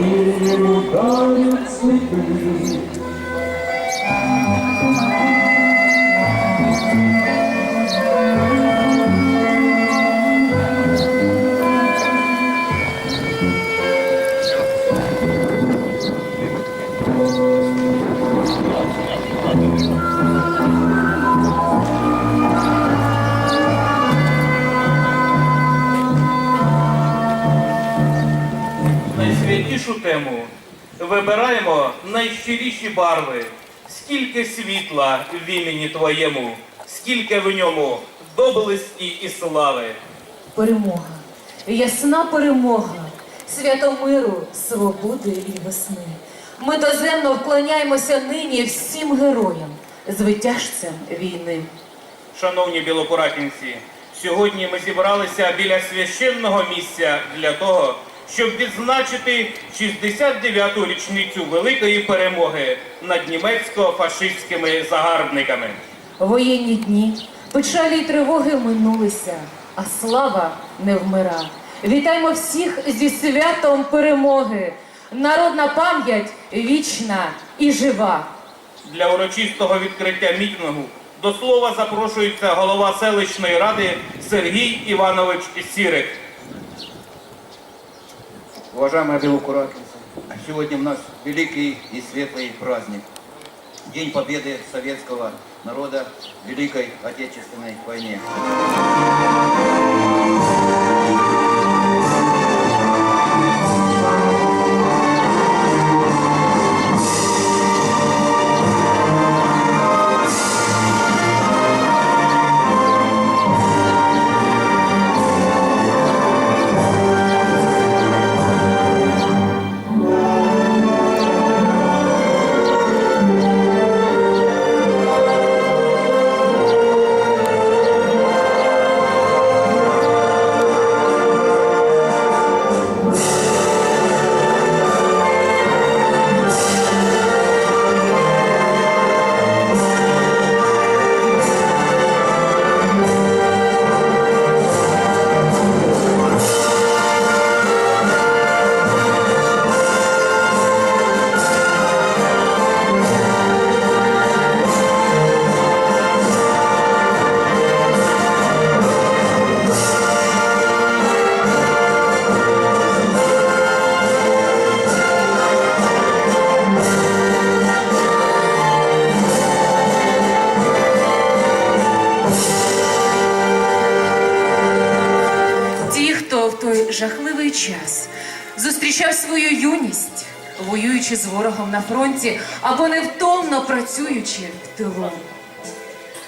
А мені ударять вибираємо найщиріші барви. Скільки світла в імені Твоєму, скільки в ньому доблесті і слави. Перемога, ясна перемога, свято миру, свободи і весни. Ми доземно вклоняємося нині всім героям, звитяжцям війни. Шановні білокуратінці, сьогодні ми зібралися біля священного місця для того, щоб відзначити 69-ту річницю великої перемоги над німецько-фашистськими загарбниками. Воєнні дні, печалі й тривоги минулися, а слава не вмира. Вітаємо всіх зі святом перемоги. Народна пам'ять вічна і жива. Для урочистого відкриття мітингу до слова запрошується голова селищної ради Сергій Іванович Сірик. Уважаемые белокуратницы, сегодня у нас великий и светлый праздник. День победы советского народа в Великой Отечественной войне. Воюючи з ворогом на фронті або невтомно працюючи в тилу.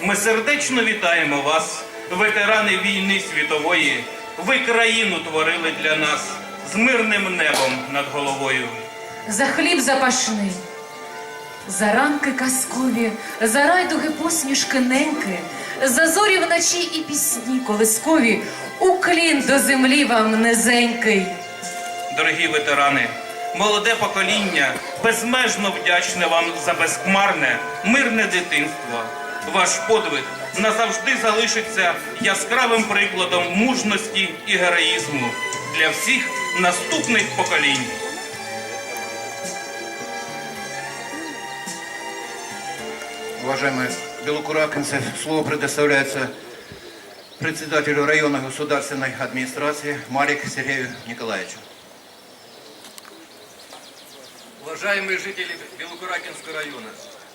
Ми сердечно вітаємо вас, ветерани війни світової. Ви країну творили для нас з мирним небом над головою. За хліб запашний, За ранки казкові, за райдуги посмішки неньки, за зорі вночі і пісні колискові, уклін до землі вам низенький. Дорогі ветерани, молоде покоління безмежно вдячне вам за безхмарне, мирне дитинство. Ваш подвиг назавжди залишиться яскравим прикладом мужності і героїзму для всіх наступних поколінь. Уважаемые белокуракинцы, слово предоставляется председателю районной государственной администрации Марик Сергею Николаевичу. Уважаемые жители Белокуракинского района,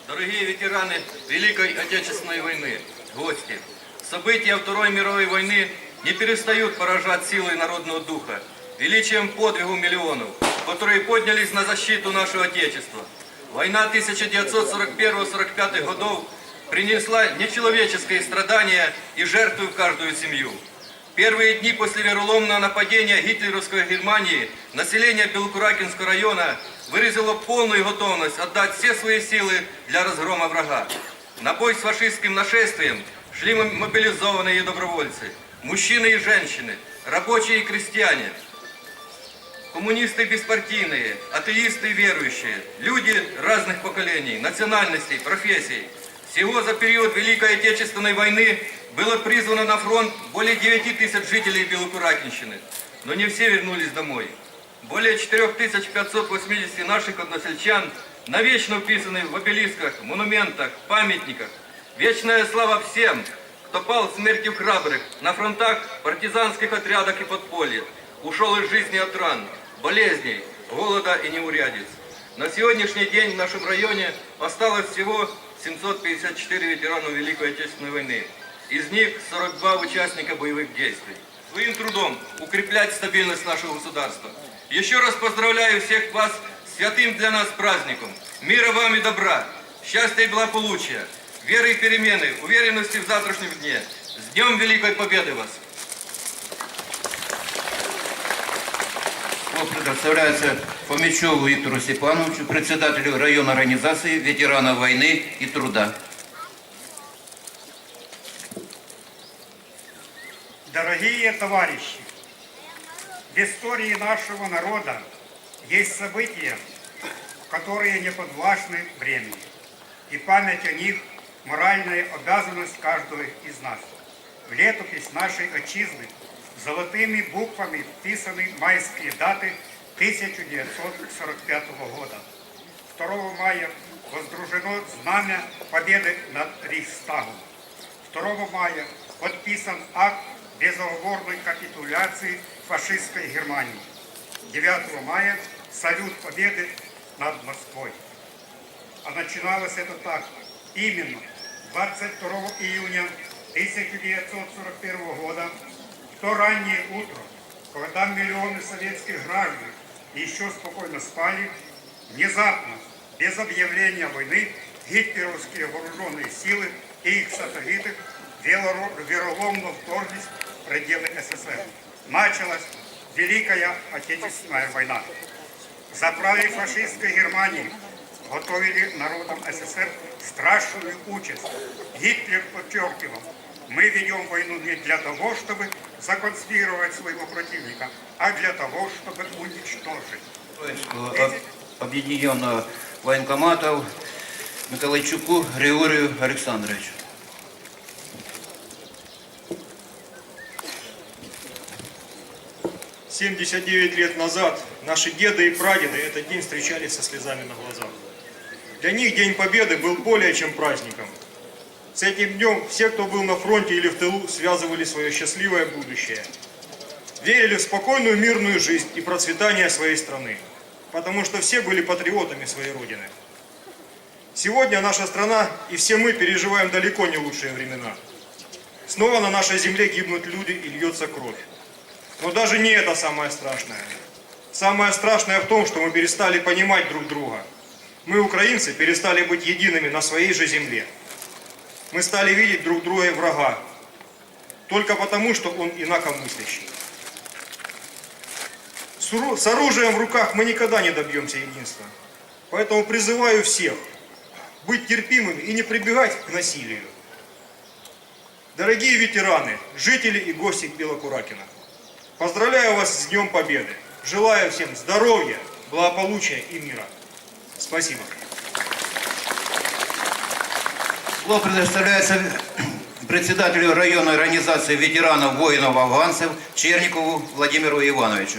дорогие ветераны Великой Отечественной войны, гости, события Второй мировой войны не перестают поражать силой народного духа, величием подвигу миллионов, которые поднялись на защиту нашего Отечества. Война 1941-45 годов принесла нечеловеческие страдания и жертвы в каждую семью. Первые дни после вероломного нападения гитлеровской Германии население Белокуракинского района выразило полную готовность отдать все свои силы для разгрома врага. На бой с фашистским нашествием шли мобилизованные добровольцы, мужчины и женщины, рабочие и крестьяне, коммунисты беспартийные, атеисты и верующие, люди разных поколений, национальностей, профессий. Всего за период Великой Отечественной войны было призвано на фронт более 9 тысяч жителей Белокуракинщины, но не все вернулись домой. Более 4580 наших односельчан навечно вписаны в обелисках, монументах, памятниках. Вечная слава всем, кто пал смертью храбрых на фронтах, партизанских отрядах и подполье, ушел из жизни от ран, болезней, голода и неурядиц. На сегодняшний день в нашем районе осталось всего 754 ветерана Великой Отечественной войны. Из них 42 участника боевых действий. Своим трудом укреплять стабильность нашего государства. Еще раз поздравляю всех вас с святым для нас праздником. Мира вам и добра, счастья и благополучия, веры и перемены, уверенности в завтрашнем дне. С Днем Великой Победы вас! Слово предоставляется Фомичеву Виктору Степановичу, председателю районной организации ветеранов войны и труда. Дорогие товарищи, в истории нашего народа есть события, которые не подвластны времени. И память о них – моральная обязанность каждого из нас. В летопись нашей отчизны золотыми буквами вписаны майские даты 1945 года. 2 мая воздружено знамя победы над Рейхстагом. 2 мая подписан акт безоговорной капитуляции фашистской Германии. 9 мая салют победы над Москвой. А начиналось это так. Именно 22 июня 1941 года, в то раннее утро, когда миллионы советских граждан еще спокойно спали, внезапно, без объявления войны, гитлеровские вооруженные силы и их сателлиты вероломно вторглись в пределы СССР. Началась Великая Отечественная война. За праве фашистской Германии готовили народам СССР страшную участь. Гитлер подчеркивал, мы ведем войну не для того, чтобы законспирировать своего противника, а для того, чтобы уничтожить. Об- объединенного военкоматов Николайчуку Григорию Александровичу. — 79 лет назад наши деды и прадеды этот день встречали со слезами на глазах. Для них День Победы был более чем праздником. С этим днем все, кто был на фронте или в тылу, связывали свое счастливое будущее. Верили в спокойную мирную жизнь и процветание своей страны, потому что все были патриотами своей Родины. Сегодня наша страна и все мы переживаем далеко не лучшие времена. Снова на нашей земле гибнут люди и льется кровь. Но даже не это самое страшное. Самое страшное в том, что мы перестали понимать друг друга. Мы, украинцы, перестали быть едиными на своей же земле. Мы стали видеть друг друга врага. Только потому, что он инакомыслящий. С оружием в руках мы никогда не добьемся единства. Поэтому призываю всех быть терпимыми и не прибегать к насилию. Дорогие ветераны, жители и гости Белокуракина, поздравляю вас с Днем Победы. Желаю всем здоровья, благополучия и мира. Спасибо. Слово предоставляется председателю районной организации ветеранов воинов-афганцев Черникову Владимиру Ивановичу.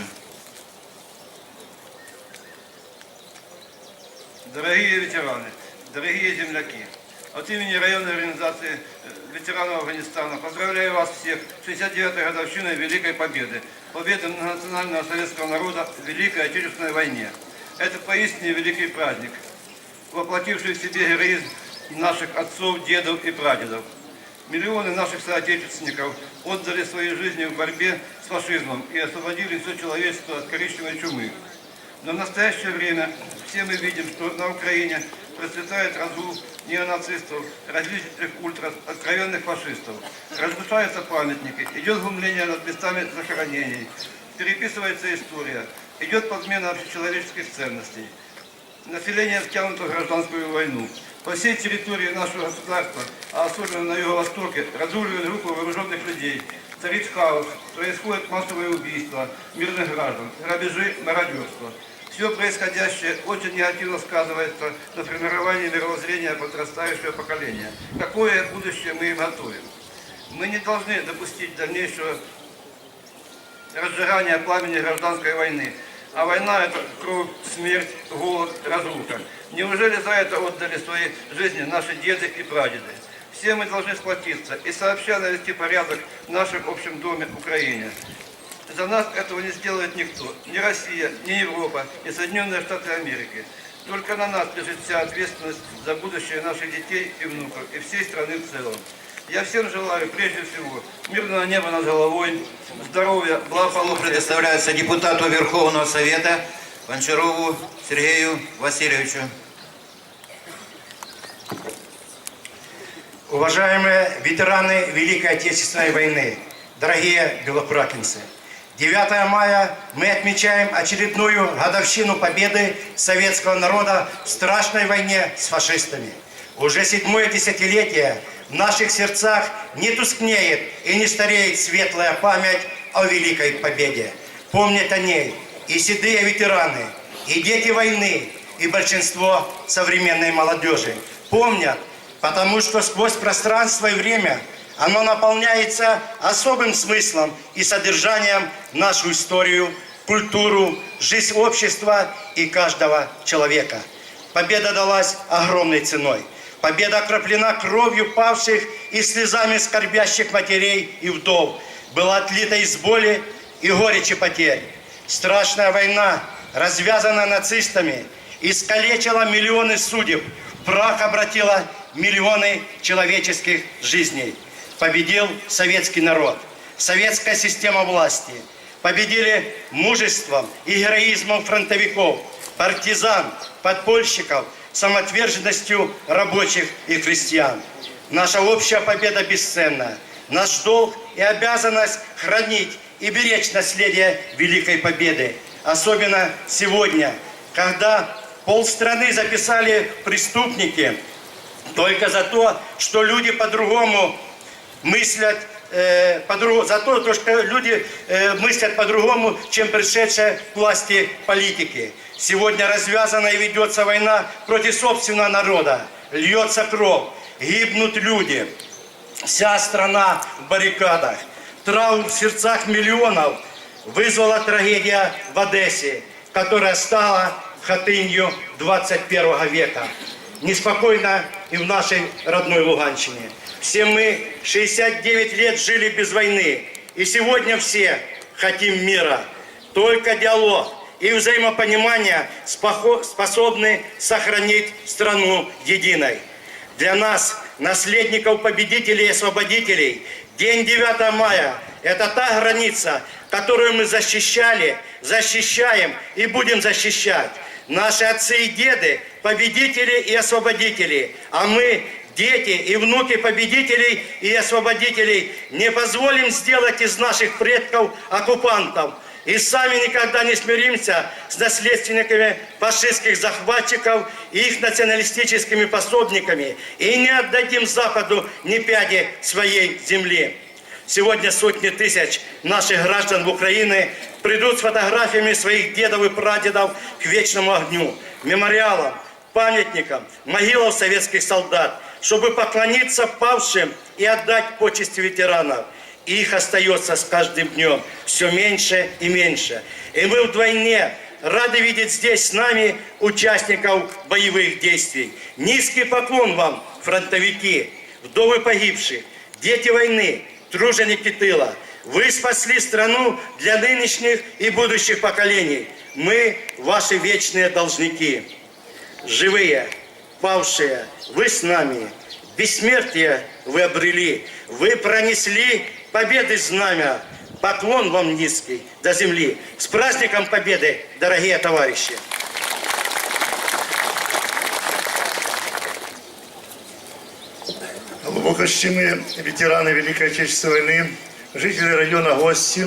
Дорогие ветераны, дорогие земляки, от имени районной организации э, ветеранов Афганистана поздравляю вас всех с 69-й годовщиной Великой Победы, победы национального советского народа в Великой Отечественной войне. Это поистине великий праздник, воплотивший в себе героизм наших отцов, дедов и прадедов. Миллионы наших соотечественников отдали свои жизни в борьбе с фашизмом и освободили все человечество от коричневой чумы. Но в настоящее время все мы видим, что на Украине процветает разгул неонацистов, различных ультрас, откровенных фашистов. Разрушаются памятники, идет гумление над местами захоронений, переписывается история, идет подмена общечеловеческих ценностей. Население втянуто в гражданскую войну. По всей территории нашего государства, а особенно на юго-востоке, разруливают группы вооруженных людей. Царит хаос, происходят массовые убийства мирных граждан, грабежи, мародерство. Все происходящее очень негативно сказывается на формировании мировоззрения подрастающего поколения. Какое будущее мы им готовим? Мы не должны допустить дальнейшего разжигания пламени гражданской войны. А война – это кровь, смерть, голод, разруха. Неужели за это отдали свои жизни наши деды и прадеды? Все мы должны сплотиться и сообща навести порядок в нашем общем доме Украине. За нас этого не сделает никто. Ни Россия, ни Европа, ни Соединенные Штаты Америки. Только на нас лежит вся ответственность за будущее наших детей и внуков и всей страны в целом. Я всем желаю, прежде всего, мирного неба над головой, здоровья, благополучия. предоставляется депутату Верховного Совета Гончарову Сергею Васильевичу. Уважаемые ветераны Великой Отечественной войны, дорогие белокуракинцы, 9 мая мы отмечаем очередную годовщину победы советского народа в страшной войне с фашистами. Уже седьмое десятилетие в наших сердцах не тускнеет и не стареет светлая память о Великой Победе. Помнят о ней и седые ветераны, и дети войны, и большинство современной молодежи. Помнят, потому что сквозь пространство и время оно наполняется особым смыслом и содержанием нашу историю, культуру, жизнь общества и каждого человека. Победа далась огромной ценой. Победа окроплена кровью павших и слезами скорбящих матерей и вдов. Была отлита из боли и горечи потерь. Страшная война, развязанная нацистами, искалечила миллионы судеб, прах обратила миллионы человеческих жизней. Победил советский народ, советская система власти. Победили мужеством и героизмом фронтовиков, партизан, подпольщиков, самоотверженностью рабочих и крестьян. Наша общая победа бесценна. Наш долг и обязанность хранить и беречь наследие Великой Победы. Особенно сегодня, когда полстраны записали преступники только за то, что люди по-другому мыслят, э, по-другому, за то, что люди э, мыслят по-другому, чем пришедшие к власти политики. Сегодня развязана и ведется война против собственного народа. Льется кровь, гибнут люди. Вся страна в баррикадах. Травм в сердцах миллионов вызвала трагедия в Одессе, которая стала хатынью 21 века. Неспокойно и в нашей родной Луганщине. Все мы 69 лет жили без войны. И сегодня все хотим мира. Только диалог и взаимопонимание спохо- способны сохранить страну единой. Для нас, наследников победителей и освободителей, день 9 мая – это та граница, которую мы защищали, защищаем и будем защищать. Наши отцы и деды – победители и освободители, а мы – дети и внуки победителей и освободителей – не позволим сделать из наших предков оккупантов и сами никогда не смиримся с наследственниками фашистских захватчиков и их националистическими пособниками и не отдадим Западу ни пяди своей земли. Сегодня сотни тысяч наших граждан в Украине придут с фотографиями своих дедов и прадедов к вечному огню, мемориалам, памятникам, могилам советских солдат, чтобы поклониться павшим и отдать почести ветеранов. И их остается с каждым днем все меньше и меньше. И мы вдвойне рады видеть здесь с нами участников боевых действий. Низкий поклон вам, фронтовики, вдовы погибших, дети войны, труженики тыла. Вы спасли страну для нынешних и будущих поколений. Мы ваши вечные должники. Живые, павшие, вы с нами. Бессмертие вы обрели. Вы пронесли победы знамя. Поклон вам низкий до земли. С праздником Победы, дорогие товарищи! Глубоко чтимые ветераны Великой Отечественной войны, жители района Гости,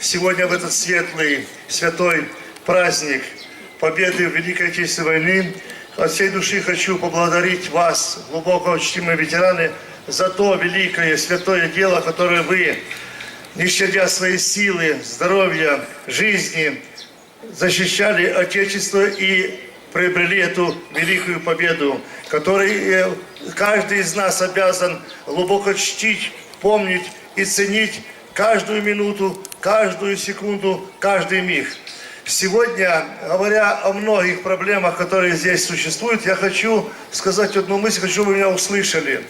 сегодня в этот светлый, святой праздник Победы Великой Отечественной войны от всей души хочу поблагодарить вас, глубоко чтимые ветераны, за то великое, святое дело, которое вы, не щадя свои силы, здоровья, жизни, защищали Отечество и приобрели эту великую победу, которой э, каждый из нас обязан глубоко чтить, помнить и ценить каждую минуту, каждую секунду, каждый миг. Сегодня, говоря о многих проблемах, которые здесь существуют, я хочу сказать одну мысль, хочу, чтобы вы меня услышали.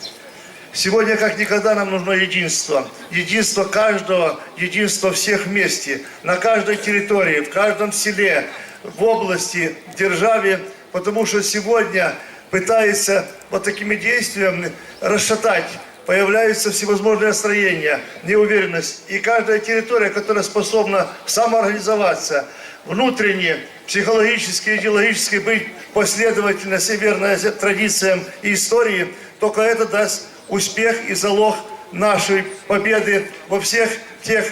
Сегодня, как никогда, нам нужно единство. Единство каждого, единство всех вместе, на каждой территории, в каждом селе, в области, в державе, потому что сегодня пытается вот такими действиями расшатать появляются всевозможные настроения, неуверенность. И каждая территория, которая способна самоорганизоваться, внутренне, психологически, идеологически быть последовательно, северной традициям и истории, только это даст успех и залог нашей победы во всех тех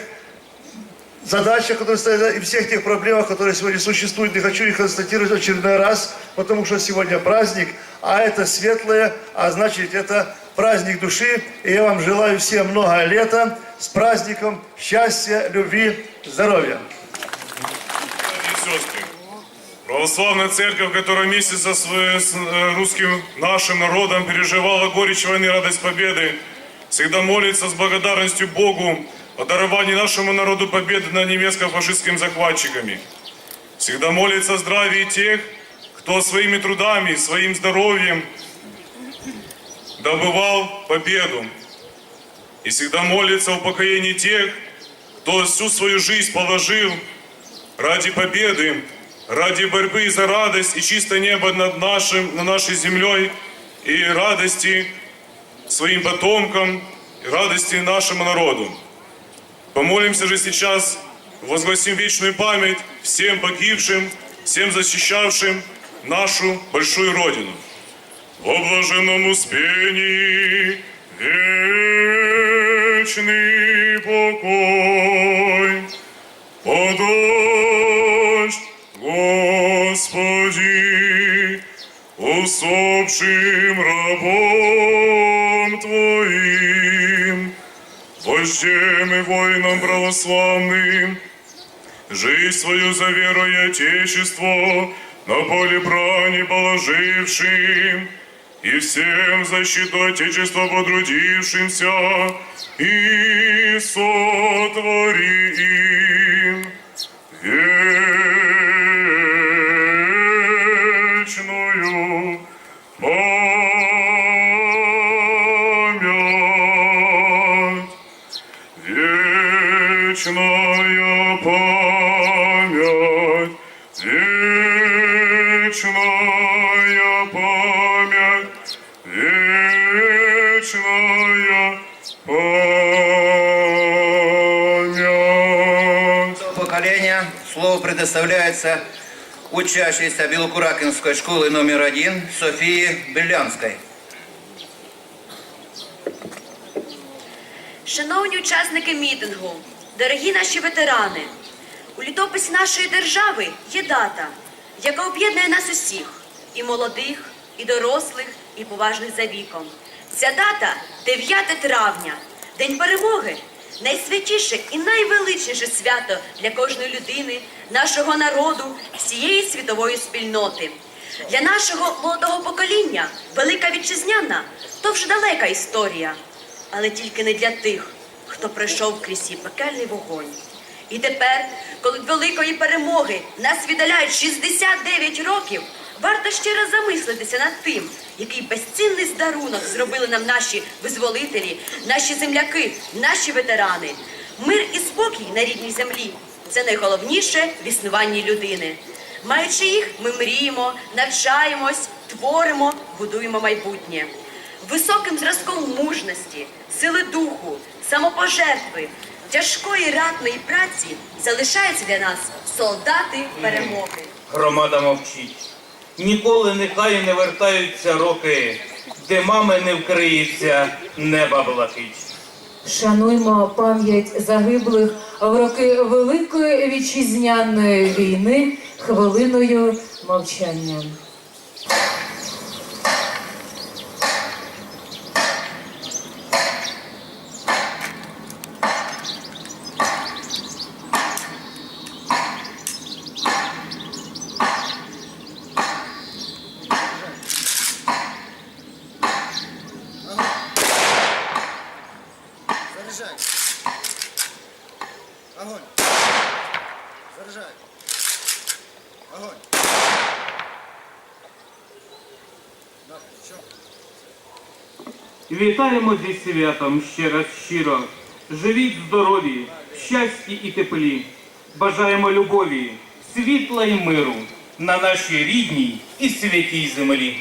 задачах, которые стоят, и всех тех проблемах, которые сегодня существуют. Не хочу их констатировать в очередной раз, потому что сегодня праздник, а это светлое, а значит это праздник души. И я вам желаю всем много лета с праздником счастья, любви, здоровья. и сестры, православная церковь, которая вместе со своим э, русским нашим народом переживала горечь войны, радость победы, всегда молится с благодарностью Богу о даровании нашему народу победы над немецко-фашистскими захватчиками. Всегда молится о здравии тех, кто своими трудами, своим здоровьем добывал победу. И всегда молится о упокоении тех, кто всю свою жизнь положил ради победы, ради борьбы за радость и чистое небо над, нашим, над нашей землей и радости своим потомкам, и радости нашему народу. Помолимся же сейчас, возгласим вечную память всем погибшим, всем защищавшим нашу большую Родину. О блаженном успении вечный покой. О усопшим рабом Твоим, вождем и воинам православным, жизнь свою за веру и Отечество на поле брани положившим, и всем защиту Отечества потрудившимся, и сотвори им. Вечную вечная память. поколения слово предоставляется учащейся Белокуракинской школы номер один Софии Белянской. Шановні учасники мітингу, дорогі наші ветерани, У літописі нашої держави є дата, яка об'єднує нас усіх і молодих, і дорослих, і поважних за віком. Ця дата 9 травня, День перемоги, найсвятіше і найвеличніше свято для кожної людини, нашого народу, всієї світової спільноти. Для нашого молодого покоління велика вітчизняна то вже далека історія, але тільки не для тих, хто пройшов крізь її пекельний вогонь. І тепер, коли великої перемоги нас віддаляють 69 років, варто ще раз замислитися над тим, який безцінний дарунок зробили нам наші визволителі, наші земляки, наші ветерани. Мир і спокій на рідній землі це найголовніше в існуванні людини. Маючи їх, ми мріємо, навчаємось, творимо, будуємо майбутнє. Високим зразком мужності, сили духу, самопожертви, тяжкої ратної праці залишаються для нас солдати перемоги. Громада мовчить. Ніколи нехай не вертаються роки, де мами не вкриється неба блакить. Шануймо пам'ять загиблих в роки Великої вітчизняної війни хвилиною мовчання. Вітаємо зі святом ще раз щиро. Живіть здорові, щасті і теплі. Бажаємо любові, світла й миру на нашій рідній і святій землі.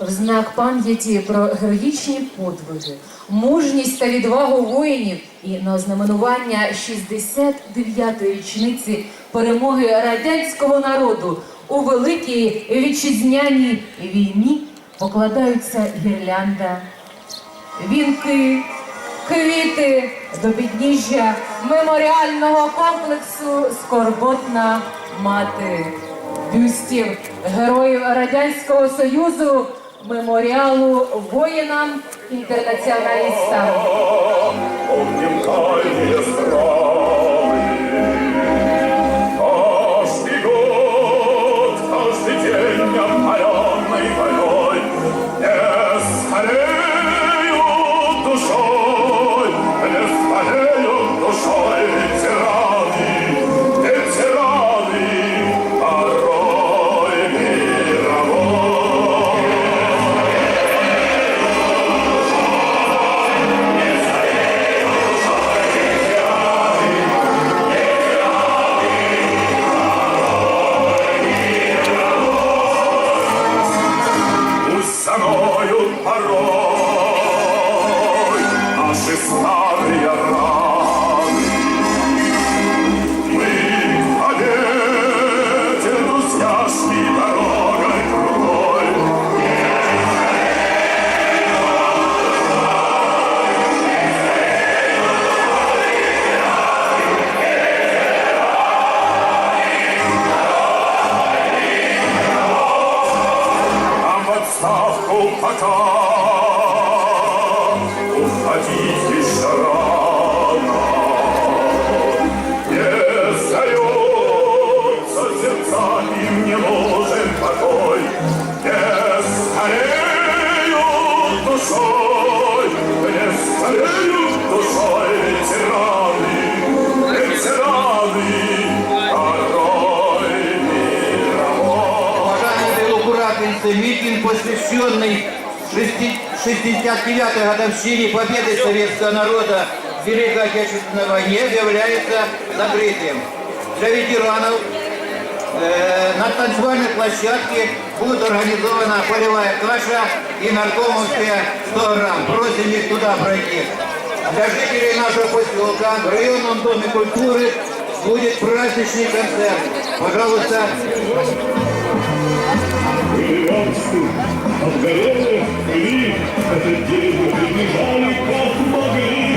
В знак пам'яті про героїчні подвиги, мужність та відвагу воїнів і на ознаменування 69-ї річниці перемоги радянського народу у великій вітчизняній війні покладаються гірлянда, вінки, квіти до підніжжя меморіального комплексу Скорботна мати бюстів героїв Радянського Союзу, меморіалу воїнам інтернаціоналістам. Посвященный 69-й годовщине победы советского народа в Великой Отечественной войне, является закрытием. Для ветеранов э, на танцевальной площадке будет организована полевая каша и наркомовская 100 грамм. Просим их туда пройти. Для жителей нашего поселка в районном доме культуры будет праздничный концерт. Пожалуйста, Обгорели, пыли, этот день мы прибежали, как могли,